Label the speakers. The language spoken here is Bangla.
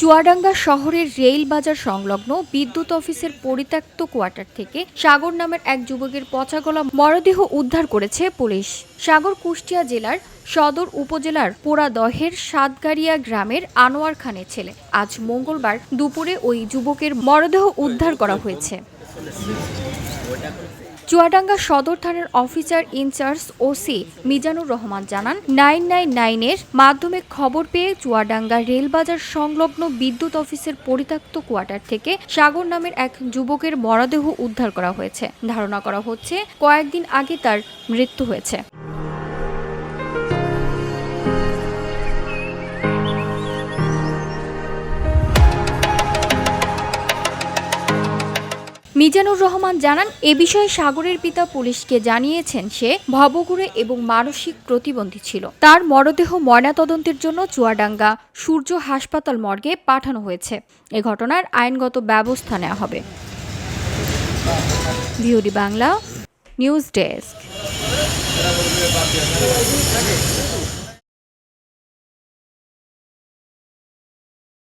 Speaker 1: চুয়াডাঙ্গা শহরের রেল বাজার সংলগ্ন বিদ্যুৎ অফিসের পরিত্যক্ত কোয়ার্টার থেকে সাগর নামের এক যুবকের পচাগলা মরদেহ উদ্ধার করেছে পুলিশ। সাগর কুষ্টিয়া জেলার সদর উপজেলার পোড়াদহের সাতগাড়িয়া গ্রামের আনোয়ার খানের ছেলে। আজ মঙ্গলবার দুপুরে ওই যুবকের মরদেহ উদ্ধার করা হয়েছে। চুয়াডাঙ্গা সদর থানার officer in charge OC Mizanur Rahman জানান, নাইন নাইন নাইনের মাধ্যমে খবর পেয়ে চুয়াডাঙ্গা রেলবাজার সংলগ্ন বিদ্যুৎ অফিসের পরিত্যক্ত কোয়ার্টার থেকে সাগর নামের এক যুবকের মরদেহ উদ্ধার করা হয়েছে। ধারণা করা হচ্ছে, কয়েকদিন আগে তার মৃত্যু হয়েছে। মিজানুর রহমান জানান, এ বিষয়ে সাগরের পিতা পুলিশকে জানিয়েছেন সে ভবঘুরে এবং মানসিক প্রতিবন্ধী ছিল। তার মরদেহ ময়নাতদন্তের জন্য চুয়াডাঙ্গা সূর্য হাসপাতাল মর্গে পাঠানো হয়েছে। এ ঘটনার আইনগত ব্যবস্থা নেওয়া হবে। VOD Bangla, news desk.